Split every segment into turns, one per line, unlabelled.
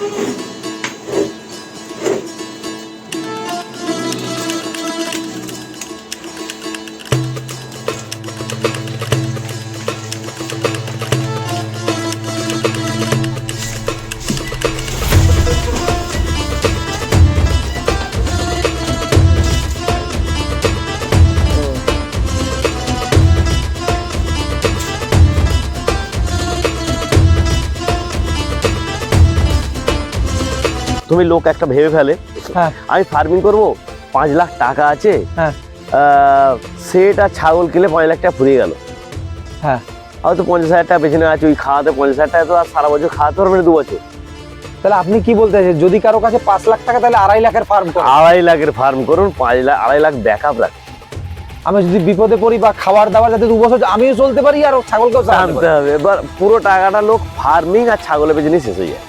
Thank you. তুমি লোক একটা ভেবে ফেলে।
হ্যাঁ।
আমি ফার্মিং করব পাঁচ লাখ টাকা আছে
হ্যাঁ।
সেটা ছাগল কিনে পাঁচ লাখ টাকা ফুরিয়ে গেল।
হ্যাঁ।
হয়তো পঞ্চাশ হাজার টাকা পেছনে আছে ওই খাওয়াতে পঞ্চাশ হাজার টাকা তো আর সারা বছর খাওয়াতে পারবে না দু বছর।
তাহলে আপনি কি বলতে চাইছেন? যদি কারও কাছে পাঁচ লাখ টাকা তাহলে আড়াই লাখের ফার্ম করুন।
আড়াই লাখের ফার্ম করুন পাঁচ লাখ আড়াই লাখ ব্যাক আপ রাখ
আমি যদি বিপদে পড়ি বা খাবার দাবার যাতে দু বছর আমিও চলতে পারি আর ছাগলকেও চালাতে
হবে। এবার পুরো টাকাটা লোক ফার্মিং আর ছাগলের পেছনে শেষ হয়ে যায়।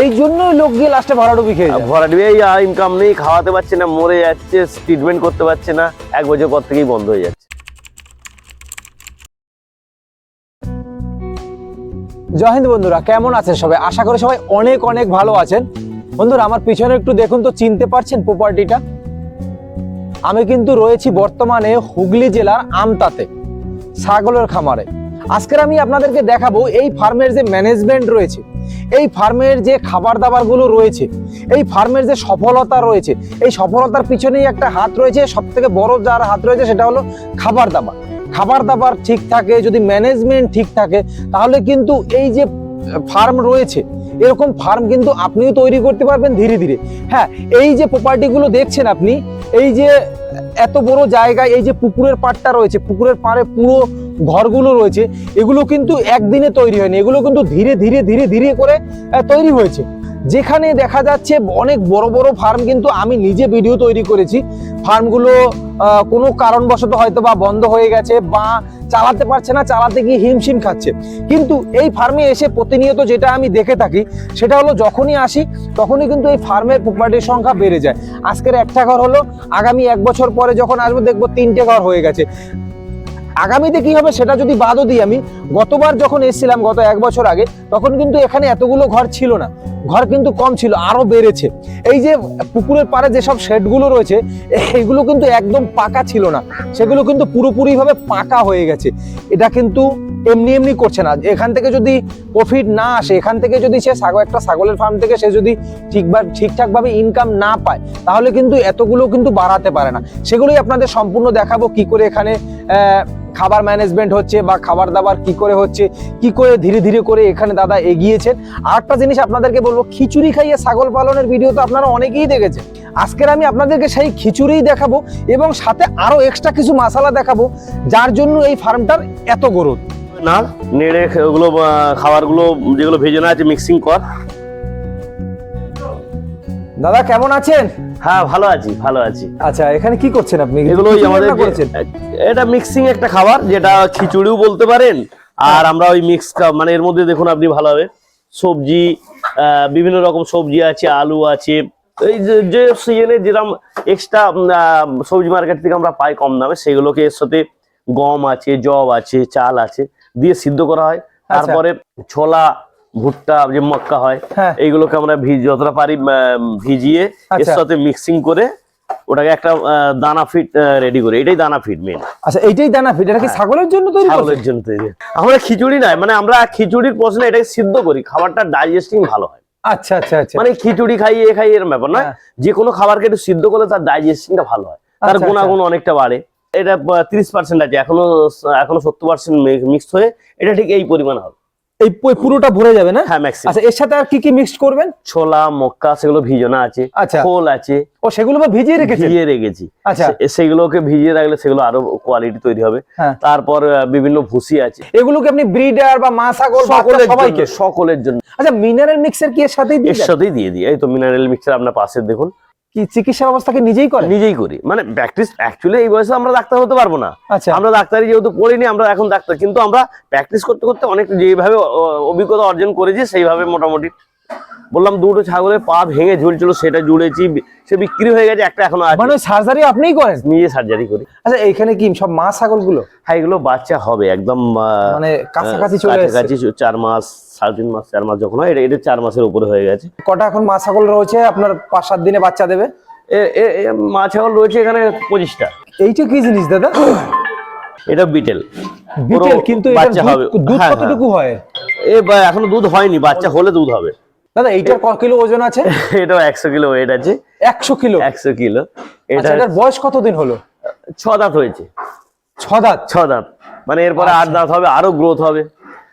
এই জন্যই লোক গিয়ে লাস্টে ভরাডুবি খেয়ে
আর
যায়।
ভরা দিবে এই ইনকাম নেই খাওয়াতে পারছে না মরে যাচ্ছে ট্রিটমেন্ট করতে পারছে না এক বছর পর থেকেই বন্ধ হয়ে যাচ্ছে।
জয় হিন্দ বন্ধুরা কেমন আছেন সবাই? আশা করি সবাই অনেক অনেক ভালো আছেন। বন্ধুরা আমার পিছনে একটু দেখুন তো চিনতে পারছেন প্রপার্টিটা আমি কিন্তু রয়েছি বর্তমানে হুগলি জেলার আমতাতে ছাগলের খামারে। আজকের আমি আপনাদেরকে দেখাবো এই ফার্মের যে ম্যানেজমেন্ট রয়েছে এই ফার্মের যে খাবার দাবারগুলো রয়েছে, এই ফার্মের যে সফলতা রয়েছে, এই সফলতার পিছনেই একটা হাত রয়েছে সব থেকে বড় যার হাত রয়েছে সেটা হলো খাবার দাবার খাবার দাবার ঠিক থাকে, যদি ম্যানেজমেন্ট ঠিক থাকে, তাহলে কিন্তু এই যে ফার্ম রয়েছে, এরকম ফার্ম কিন্তু আপনিও তৈরি করতে পারবেন ধীরে ধীরে। হ্যাঁ এই যে প্রপার্টিগুলো দেখছেন আপনি, এই যে এত বড় জায়গায় এই যে পুকুরের পাড়টা রয়েছে, পুকুরের পাড়ে পুরো ঘরগুলো রয়েছে, এগুলো কিন্তু একদিনে তৈরি হয়নি, এগুলো কিন্তু ধীরে ধীরে ধীরে ধীরে করে তৈরি হয়েছে। যেখানে দেখা যাচ্ছে অনেক বড় বড় ফার্ম কিন্তু আমি নিজে ভিডিও তৈরি করেছি। ফার্মগুলো কোনো কারণবশত হয়তো বা বন্ধ হয়ে গেছে বা চালাতে পারছে না, চালাতে গিয়ে হিমশিম খাচ্ছে। কিন্তু এই ফার্মে এসে প্রতিনিয়ত যেটা আমি দেখে থাকি, সেটা হলো যখনই আসি, তখনই কিন্তু এই ফার্মের প্রপার্টির সংখ্যা বেড়ে যায়। আজকের একটা ঘর হলো, আগামী এক বছর পরে যখন আসব, দেখব তিনটে ঘর হয়ে গেছে। আগামীতে কি হবে সেটা যদি বাদও দিই আমি, গতবার যখন এসেছিলাম গত এক বছর আগে, তখন কিন্তু এখানে এতগুলো ঘর ছিল না। ঘর কিন্তু কম ছিল আরও বেড়েছে। এই যে পুকুরের পাড়ে যেসব শেডগুলো রয়েছে এইগুলো কিন্তু একদম পাকা ছিল না। সেগুলো কিন্তু পুরোপুরিভাবে পাকা হয়ে গেছে। এটা কিন্তু এমনি এমনি করছে না। এখান থেকে যদি প্রফিট না আসে, এখান থেকে যদি সে ছাগল একটা ছাগলের ফার্ম থেকে সে যদি ঠিকভাবে ঠিকঠাকভাবে ইনকাম না পায়, তাহলে কিন্তু এতগুলো কিন্তু বাড়াতে পারে না। সেগুলোই আপনাদের সম্পূর্ণ দেখাবো কি করে এখানে খাবার ম্যানেজমেন্ট হচ্ছে বা খাবার দাবার কি করে হচ্ছে কি করে ধীরে ধীরে করে এখানে দাদা এগিয়েছেন। আর একটা জিনিস আপনাদেরকে বলব খিচুড়ি খাইয়ে ছাগল পালনের ভিডিও তো আপনারা অনেকেই দেখেছেন। আজকের আমি আপনাদেরকে সেই খিচুড়িই দেখাবো এবং সাথে আরও এক্সট্রা কিছু মশালা দেখাবো যার জন্য এই ফার্মটার এত গরুত
না নেড়ে ওগুলো খাবারগুলো যেগুলো ভেজে না আছে মিক্সিং কর।
দাদা কেমন আছেন?
হ্যাঁ ভালো আছি ভালো আছি।
আচ্ছা এখানে কি করছেন আপনি?
এগুলো আমাদের
করেছেন?
এটা মিক্সিং একটা খাবার যেটা খিচুড়িও বলতে পারেন আর আমরা ওই মিক্স মানে এর মধ্যে দেখুন আপনি ভালোভাবে সবজি আহ, বিভিন্ন রকম সবজি আছে আলু আছে। এই যে- যে সিজনে যেরকম এক্সট্রা সবজি মার্কেট থেকে আমরা পাই কম দামে সেগুলোকে এর সাথে গম আছে জব আছে চাল আছে দিয়ে সিদ্ধ করা হয়। তারপরে ছোলা ভুট্টা যে মক্কা হয়
হ্যাঁ।
এইগুলোকে আমরা ভিজ যতটা পারি ভিজিয়ে এর
আচ্ছা।
সাথে মিক্সিং করে ওটাকে একটা দানা ফিট রেডি করে। এটাই দানা ফিট মেন
আচ্ছা এইটাই দানা ফিট এটা কি ছাগলের জন্য তৈরি
ছাগলের জন্য তৈরি। আমরা খিচুড়ি নাই মানে আমরা খিচুড়ির প্রশ্নে এটাকে সিদ্ধ করি খাবারটা ডাইজেস্টিং ভালো হয়।
আচ্ছা আচ্ছা আচ্ছা।
মানে খিচুড়ি খাইয়ে এ খাইয়ে এরকম ব্যাপার নয়।
হ্যাঁ।
যে কোনো খাবারকে একটু সিদ্ধ করলে তার ডাইজেস্টিংটা ভালো হয়। তার
আচ্ছা,
গুণাগুণ অনেকটা বাড়ে। এটা তিরিশ পার্সেন্ট আছে এখনও এখনও সত্তর পার্সেন্ট মিক্স হয়ে এটা ঠিক এই পরিমাণ হবে।
এই পুরোটা ভরে যাবে না?
হ্যাঁ ম্যাক্সিমাম
আচ্ছা এর সাথে আর কি কি মিক্স করবেন?
ছোলা মক্কা সেগুলো ভিজানো আছে
আচ্ছা।
খোল আছে।
ও সেগুলো বা ভিজিয়ে রেখেছেন?
ভিজিয়ে রেখেছি।
আচ্ছা।
সেগুলোকে ভিজিয়ে রাখলে সেগুলো আরও কোয়ালিটি তৈরি হবে।
হ্যাঁ।
তারপর বিভিন্ন ভুসি আছে।
এগুলোকে আপনি ব্রিডার বা মা ছাগল
সকলের
সবাইকে?
জন্য সকলের জন্য।
আচ্ছা মিনারেল মিক্সার কি এর সাথেই দিয়ে
এর সাথেই দিয়ে দিই। এই তো মিনারেল মিক্সার আপনার পাশে দেখুন।
কি চিকিৎসা ব্যবস্থাকে নিজেই করে?
নিজেই করি। মানে প্র্যাকটিস অ্যাকচুয়ালি এই বয়সে আমরা ডাক্তার হতে পারব না।
আচ্ছা।
আমরা ডাক্তারি যেহেতু পড়িনি আমরা এখন ডাক্তার। কিন্তু আমরা প্র্যাকটিস করতে করতে অনেক যেভাবে অভিজ্ঞতা অর্জন করেছি সেইভাবে মোটামুটি বললাম দুটো ছাগলের পা ভেঙে ঝুলছিল সেটা জুড়েছি সে বিক্রি হয়ে গেছে একটা এখনও আছে।
মানে সার্জারি আপনিই করেন?
নিজে সার্জারি করি।
আচ্ছা এইখানে কি সব মা ছাগলগুলো?
হ্যাঁ এগুলো বাচ্চা হবে একদম
মানে কাছাকাছি চলে
কাছাকাছি চার মাস সাড়ে তিন মাস চার মাস যখন হয় এটা এটা চার মাসের উপরে হয়ে গেছে।
কটা এখন মা ছাগল রয়েছে? আপনার পাঁচ সাত দিনে বাচ্চা দেবে?
মা ছাগল রয়েছে এখানে পঁচিশটা।
এইটা কি জিনিস দাদা?
এটা বিটেল।
বিটেল কিন্তু
বাচ্চা হবে।
দুধ
হ্যাঁ,
কতটুকু হয়?
এ এখনও দুধ হয়নি বাচ্চা হলে দুধ হবে।
দাদা এইটার ক কিলো ওজন আছে?
এটাও একশো কিলো ওয়েট আছে।
একশো কিলো?
একশো কিলো। এটা
আচ্ছা এটার বয়স কতদিন হলো?
ছ দাঁত হয়েছে।
ছ দাঁত?
ছ দাঁত। মানে এরপরে আট দাঁত হবে আরও গ্রোথ হবে।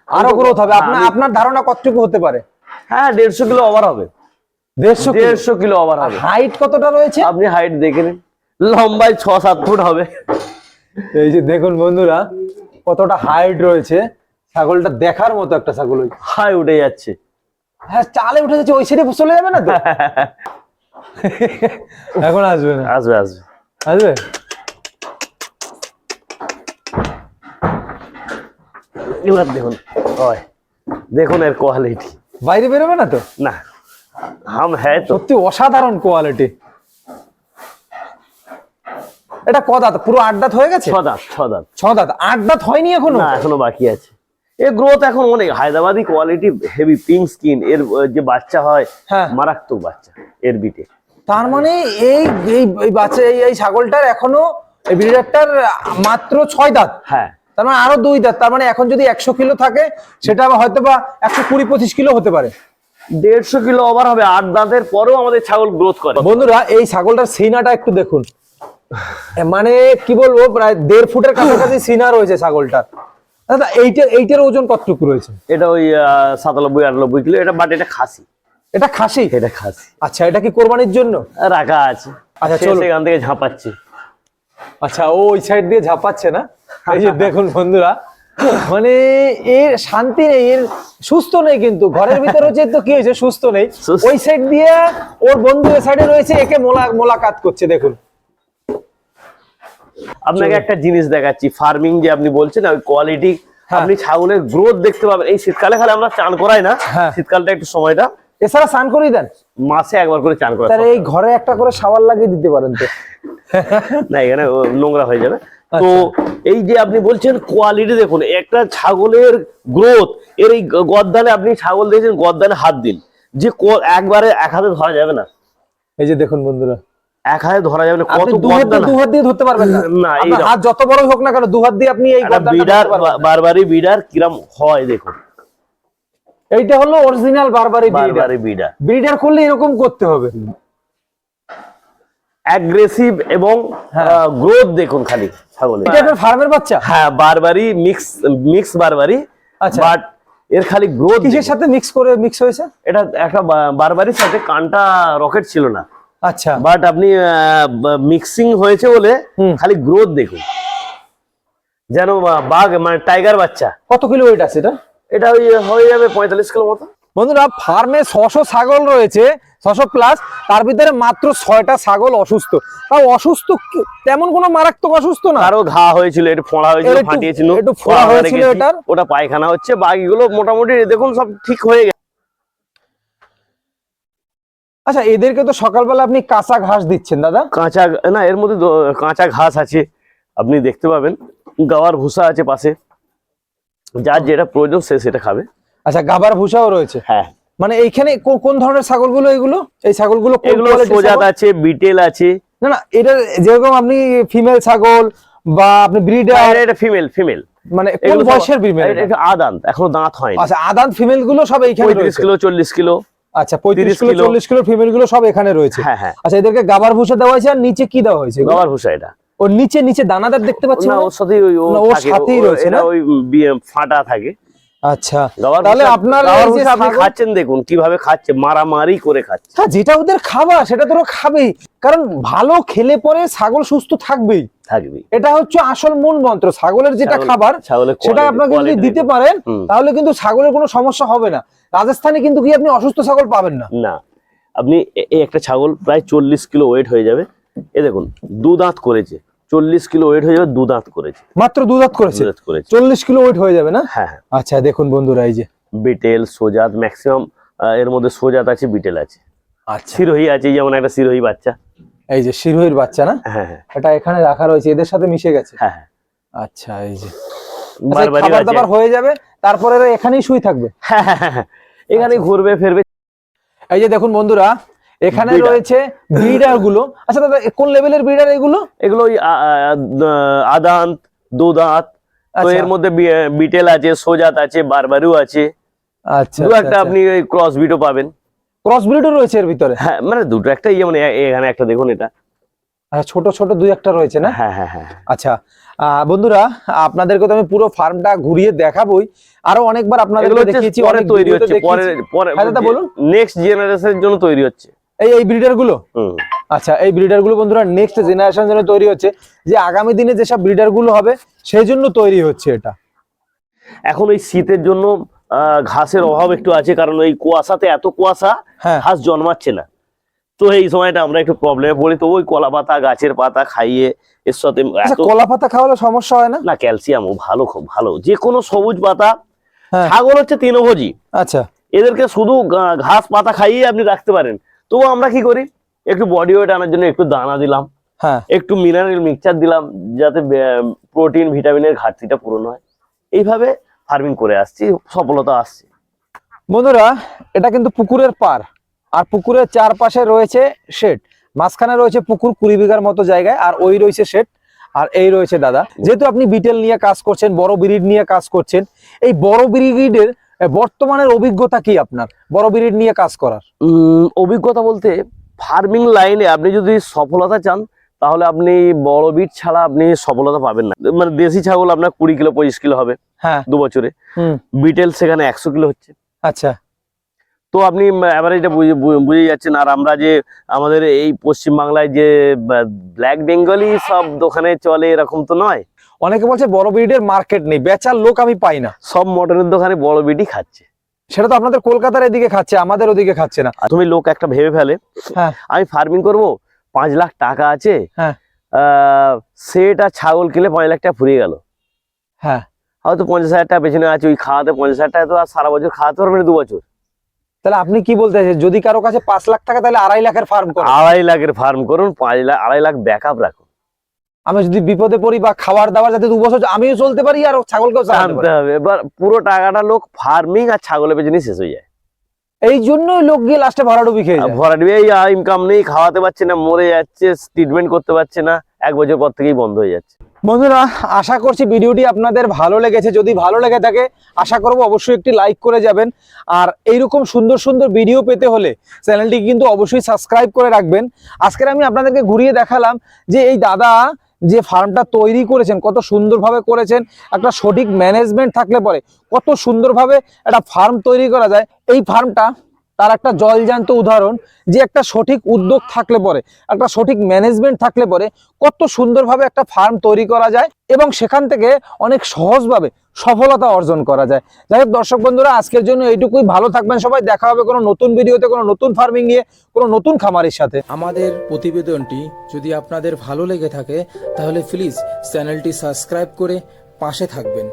আরও গ্রোথ হবে। আপনার আপনার ধারণা কতটুকু হতে পারে?
হ্যাঁ দেড়শো কিলো ওভার হবে।
দেড়শো
দেড়শো কিলো ওভার হবে।
হাইট কতটা রয়েছে?
আপনি হাইট দেখে নিন। লম্বায় ছ সাত ফুট হবে।
এই যে দেখুন বন্ধুরা কতটা হাইট রয়েছে। ছাগলটা দেখার মতো একটা ছাগল ওই।
হাই উঠে যাচ্ছে।
হ্যাঁ চালে উঠে যাচ্ছে ওই সাইডে চলে যাবে না তো? এখন আসবে না।
আসবে আসবে।
আসবে?
এবার দেখুন হয়। দেখুন এর কোয়ালিটি
বাইরে বেরোবে না তো?
না। হাম হ্যাঁ তো।
সত্যি অসাধারণ কোয়ালিটি এটা ক দাঁত পুরো আট দাঁত হয়ে গেছে?
ছ দাঁত ছ দাঁত।
ছ দাঁত আট দাঁত হয়নি এখনও?
না এখনও বাকি আছে। এর গ্রোথ এখন অনেক। Hyderabadi quality heavy pink skin এর যে বাচ্চা হয়
হ্যাঁ।
মারাত্মক বাচ্চা এর বিটে
তার মানে এই এই বাচ্চা এই এই ছাগলটার এখনও এই ব্রিডারটার মাত্র ছয় দাঁত।
হ্যাঁ।
তার মানে আরও দুই দাঁত। তার মানে এখন যদি একশো কিলো থাকে সেটা হয়তো বা একশো কুড়ি পঁচিশ কিলো হতে পারে।
দেড়শো কিলো ওভার হবে আট দাঁতের পরেও আমাদের ছাগল গ্রোথ করে।
বন্ধুরা এই ছাগলটার সিনাটা একটু দেখুন। মানে কি বলব প্রায় দেড় ফুটের কাছাকাছি সিনা রয়েছে ছাগলটার। দাদা এইটা এইটার ওজন কতটুকু রয়েছে?
এটা ওই সাতানব্বই আটানব্বই কিলো। এটা বাট এটা খাসি।
এটা খাসি?
এটা খাসি।
আচ্ছা এটা কি কোরবানির জন্য?
রাখা আছে।
আচ্ছা, চলো।
সেখান থেকে ঝাঁপাচ্ছে।
আচ্ছা ও ওই সাইড দিয়ে ঝাপাচ্ছে না? এই যে দেখুন বন্ধুরা মানে এর শান্তি নেই এর সুস্থ নেই কিন্তু। ঘরের ভিতরে হচ্ছে তো কি হয়েছে সুস্থ নেই। ওই সাইড দিয়ে ওর বন্ধু সাইডে রয়েছে একে মোলা মোলাকাত করছে দেখুন।
আপনাকে একটা জিনিস দেখাচ্ছি। ফার্মিং যে আপনি বলছেন ওই কোয়ালিটি
হ্যাঁ।
আপনি ছাগলের গ্রোথ দেখতে পাবেন। এই শীতকালে খালি আমরা চান করাই না।
হ্যাঁ।
শীতকালটা একটু সময়টা।
এছাড়া চান করেই দেন।
মাসে একবার করে চান করা
এই ঘরে একটা করে সাবান লাগিয়ে দিতে পারেন তো।
না এখানে নোংরা হয়ে যাবে। তো
আচ্ছা।
এই যে আপনি বলছেন কোয়ালিটি দেখুন একটা ছাগলের গ্রোথ এর এই গদ্দানে আপনি ছাগল দেখছেন গদ্দানে হাত দিন। যে একবারে এক হাতে ধরা যাবে না।
এই যে দেখুন বন্ধুরা
এক হাতে ধরা যাবে না কত
দু হাত দিয়ে ধরতে পারবেন না। হাত যত বড় হোক না কেন দু হাত দিয়ে আপনি এই
বিডার বারবারি বিডার কিরম হয় দেখুন।
এইটা হলো অরিজিনাল বারবারি
বিডার।
ব্রিডার করলে এরকম করতে হবে।
অ্যাগ্রেসিভ এবং
হ্যাঁ।
গ্রোথ দেখুন খালি ছাগলের।
এটা আপনার ফার্মের বাচ্চা?
হ্যাঁ বারবারি মিক্স মিক্স বারবারি
আচ্ছা।
বাট এর খালি গ্রোথ
কিসের সাথে মিক্স করে মিক্স হয়েছে?
এটা একটা বারবারির সাথে কানটা রকেট ছিল না।
আচ্ছা।
বাট আপনি মিক্সিং হয়েছে বলে খালি গ্রোথ দেখুন। যেন বাঘ মানে টাইগার বাচ্চা।
কত কিলো ওয়েট আছে এটা?
এটা ওই হয়ে যাবে পঁয়তাল্লিশ কিলো মতো।
বন্ধুরা ফার্মে ছশো ছাগল রয়েছে ছশো প্লাস তার ভিতরে মাত্র ছয়টা ছাগল অসুস্থ। তাও অসুস্থ তেমন কোনো মারাত্মক অসুস্থ না।
আরও ঘা হয়েছিল একটু ফোঁড়া হয়েছিল ফাটিয়েছিল।
একটু ফোঁড়া হয়েছিল। এটার?
ওটা পায়খানা হচ্ছে বাকিগুলো মোটামুটি দেখুন সব ঠিক হয়ে গেছে।
আচ্ছা এদেরকে তো সকালবেলা আপনি কাঁচা ঘাস দিচ্ছেন দাদা।
কাঁচা না এর মধ্যে কাঁচা ঘাস আছে আপনি দেখতে পাবেন। গাওয়ার ভুসা আছে পাশে। যার যেটা প্রয়োজন সে সেটা খাবে।
আচ্ছা গাবার ভুষাও রয়েছে?
হ্যাঁ।
মানে এইখানে কোন ধরনের ছাগলগুলো এগুলো? এই ছাগলগুলো
এগুলো সোজাত আছে বিটেল আছে।
না না এটা যেরকম আপনি ফিমেল ছাগল বা আপনি ব্রিডার
এটা- এটা ফিমেল ফিমেল।
মানে কোন বয়সের ফিমেল
এটা আদান্ত এখনও দাঁত হয়নি।
আচ্ছা আদান ফিমেলগুলো সব এইখানে
পঁয়ত্রিশ
রয়েছে।
কিলো চল্লিশ কিলো।
আচ্ছা পঁয়ত্রিশ কিলো। চল্লিশ কিলো ফিমেলগুলো সব এখানে রয়েছে
হ্যাঁ হ্যাঁ
আচ্ছা এদেরকে গাবার ভুষা দেওয়া হয়েছে আর নিচে কি দেওয়া হয়েছে
গাবার ভুসা এটা
ওর নিচে নিচে দানাদার দেখতে পাচ্ছি
না? ওর সাথেই ও
ওর সাথেই রয়েছে না?
ওই ফাটা থাকে
আচ্ছা। তাহলে আপনার
আপনি খাচ্ছেন দেখুন কীভাবে খাচ্ছে মারামারি করে খাচ্ছে।
হ্যাঁ যেটা ওদের খাবার সেটা খাবেই। কারণ ভালো খেলে পরে ছাগল সুস্থ থাকবেই।
থাকবে
এটা হচ্ছে আসল মূল মন্ত্র। ছাগলের যেটা খাবার
ছাগলের
সেটা আপনাকে যদি দিতে পারেন তাহলে কিন্তু ছাগলের কোনো সমস্যা হবে না। রাজস্থানে কিন্তু কি আপনি অসুস্থ ছাগল পাবেন না।
না। আপনি এই একটা ছাগল প্রায় চল্লিশ কিলো ওয়েট হয়ে যাবে। এ দেখুন দু দাঁত করেছে। চল্লিশ কিলো ওয়েট হয়ে যাবে দু দাঁত করেছে।
মাত্র দু দাঁত করেছে। চল্লিশ কিলো ওয়েট হয়ে যাবে না?
হ্যাঁ হ্যাঁ।
আচ্ছা দেখুন বন্ধুরা এই যে।
বিটেল সোজাত ম্যাক্সিমাম এর মধ্যে সোজাত আছে বিটেল আছে।
আচ্ছা।
সিরোহি আছে যেমন একটা সিরোহি বাচ্চা।
এই যে শিরোহির বাচ্চা না?
হ্যাঁ হ্যাঁ।
এটা এখানে রাখা রয়েছে এদের সাথে মিশে গেছে?
হ্যাঁ হ্যাঁ।
আচ্ছা এই যে। আচ্ছা, খাবার দাবার হয়ে যাবে তারপরে এখানেই শুই থাকবে।
হ্যাঁ। এখানে ঘুরবে ফিরবে।
এই যে দেখুন বন্ধুরা এখানে রয়েছে ব্রিডারগুলো। আচ্ছা দাদা কোন লেভেলের ব্রিডার এগুলো?
এগুলো আদান্ত দুদাঁত। তো
আচ্ছা।
এর মধ্যে বিটেল আছে সোজাত আছে বারবারু আছে।
আচ্ছা
দু একটা আপনি ওই ক্রস বিটও পাবেন।
ক্রস ব্রিডও রয়েছে এর ভিতরে?
হ্যাঁ মানে দুটো একটা যেমন এ- এখানে একটা দেখুন এটা।
আচ্ছা ছোট ছোট দুই একটা রয়েছে না?
হ্যাঁ হ্যাঁ হ্যাঁ
আচ্ছা আহ, বন্ধুরা আপনাদেরকে তো আমি পুরো ফার্মটা ঘুরিয়ে দেখাবোই। আরও অনেকবার আপনাদের দেখিয়েছি অনেক
তৈরি হচ্ছে পরে পরে
হ্যাঁ দাদা, বলুন।
নেক্সট জেনারেশনের জন্য তৈরি হচ্ছে।
এই এই
ব্রিডারগুলো?
আচ্ছা এই ব্রিডারগুলো বন্ধুরা নেক্সট জেনারেশন জন্য তৈরি হচ্ছে যে আগামী দিনে যেসব ব্রিডারগুলো হবে সেই জন্য তৈরি হচ্ছে এটা।
এখন এই শীতের জন্য ঘাসের অভাব একটু আছে কারণ এই কুয়াশাতে এত কুয়াশা
হ্যাঁ।
ঘাস জন্মাচ্ছে না। তো এই সময়টা আমরা একটু প্রবলেমে পড়ি তো ওই কলা পাতা গাছের পাতা খাইয়ে এর সাথে
আচ্ছা কলা পাতা খাওয়ালে সমস্যা হয় না?
না ক্যালসিয়ামও ভালো খুব ভালো। যে কোনো সবুজ পাতা
হ্যাঁ।
ছাগল হচ্ছে তৃণভোজী।
আচ্ছা।
এদেরকে শুধু ঘাস পাতা খাইয়ে আপনি রাখতে পারেন। তবু আমরা কি করি? একটু বডি ওয়েট আনার জন্য একটু দানা দিলাম।
হ্যাঁ।
একটু মিনারেল মিক্সচার দিলাম যাতে প্রোটিন ভিটামিনের ঘাটতিটা পূরণ হয়। এইভাবে ফার্মিং করে আসছি সফলতা আসছে।
বন্ধুরা এটা কিন্তু পুকুরের পার আর পুকুরের চারপাশে রয়েছে শেড মাঝখানে রয়েছে পুকুর কুড়ি বিঘার মতো জায়গায় আর ওই রয়েছে শেড আর এই রয়েছে দাদা। যেহেতু আপনি বিটেল নিয়ে কাজ করছেন বড় ব্রিড নিয়ে কাজ করছেন এই বড় ব্রিডের বর্তমানের অভিজ্ঞতা কি আপনার? বড় ব্রিড নিয়ে কাজ করার।
অভিজ্ঞতা বলতে ফার্মিং লাইনে আপনি যদি সফলতা চান তাহলে আপনি বড় বিট ছাড়া আপনি সফলতা পাবেন না। মানে দেশি ছাগল আপনার কুড়ি কিলো পঁচিশ কিলো হবে
হ্যাঁ।
দু বছরে। বিটেল সেখানে একশো কিলো হচ্ছে।
আচ্ছা।
তো আপনি অ্যাভারেজটা বুঝে যাচ্ছেন। আর আমরা যে আমাদের এই পশ্চিম বাংলায় যে ব্ল্যাক বেঙ্গলি সব দোকানে চলে এরকম তো নয়?
অনেকে বলছে বড় ব্রিডের মার্কেট নেই বেচার লোক আমি পাই না।
সব মটনের দোকানে বড় বিটই খাচ্ছে।
সেটা তো আপনাদের কলকাতার এদিকে খাচ্ছে আমাদের ওদিকে খাচ্ছে না।
তুমি লোক একটা ভেবে ফেলে
হ্যাঁ।
আমি ফার্মিং করব পাঁচ লাখ টাকা আছে
হ্যাঁ।
সেটা ছাগল কিনলে পাঁচ লাখ টাকা ফুরিয়ে গেল।
হ্যাঁ।
হয়তো পঞ্চাশ হাজার টাকা পেছনে আছে ওই খাওয়াতে পঞ্চাশ হাজার টাকা তো আর সারা বছর খাওয়াতে পারবে না দু বছর।
তাহলে আপনি কি বলতে চাইছেন? যদি কারও কাছে পাঁচ লাখ টাকা তাহলে আড়াই লাখের ফার্ম করুন।
আড়াই লাখের ফার্ম করুন পাঁচ লাখ আড়াই লাখ ব্যাকআপ রাখুন।
আমি যদি বিপদে পড়ি বা খাবার দাবার যাতে দু বছর আমিও চলতে পারি আর ছাগলকেও চালাতে
হবে। এবার পুরো টাকাটা লোক ফার্মিং আর ছাগলের পেছনে শেষ হয়ে যায়।
এই জন্য লোক গিয়ে লাস্টে ভাড়া ডুবি খেয়ে যায়।
ভরা দিবে এই ইনকাম নেই খাওয়াতে পারছে না মরে যাচ্ছে ট্রিটমেন্ট করতে পারছে না এক বছর পর থেকেই বন্ধ হয়ে যাচ্ছে।
বন্ধুরা আশা করছি ভিডিওটি আপনাদের ভালো লেগেছে। যদি ভালো লেগে থাকে আশা করব অবশ্যই একটি লাইক করে যাবেন। আর এইরকম সুন্দর সুন্দর ভিডিও পেতে হলে চ্যানেলটি কিন্তু অবশ্যই সাবস্ক্রাইব করে রাখবেন। আজকের আমি আপনাদেরকে ঘুরিয়ে দেখালাম যে এই দাদা যে ফার্মটা তৈরি করেছেন, কত সুন্দরভাবে করেছেন, একটা সঠিক ম্যানেজমেন্ট থাকলে পরে কত সুন্দরভাবে একটা ফার্ম তৈরি করা যায়। এই ফার্মটা তার একটা জলজান্ত উদাহরণ যে একটা সঠিক উদ্যোগ থাকলে পরে, একটা সঠিক ম্যানেজমেন্ট থাকলে পরে কত সুন্দরভাবে একটা ফার্ম তৈরি করা যায় এবং সেখান থেকে অনেক সহজভাবে সফলতা অর্জন করা যায়। যাই হোক দর্শক বন্ধুরা, আজকের জন্য এইটুকুই। ভালো থাকবেন সবাই। দেখা হবে কোনো নতুন ভিডিওতে, কোনো নতুন ফার্মিং নিয়ে, কোনো নতুন খামারের সাথে।
আমাদের প্রতিবেদনটি যদি আপনাদের ভালো লেগে থাকে, তাহলে প্লিজ চ্যানেলটি সাবস্ক্রাইব করে পাশে থাকবেন।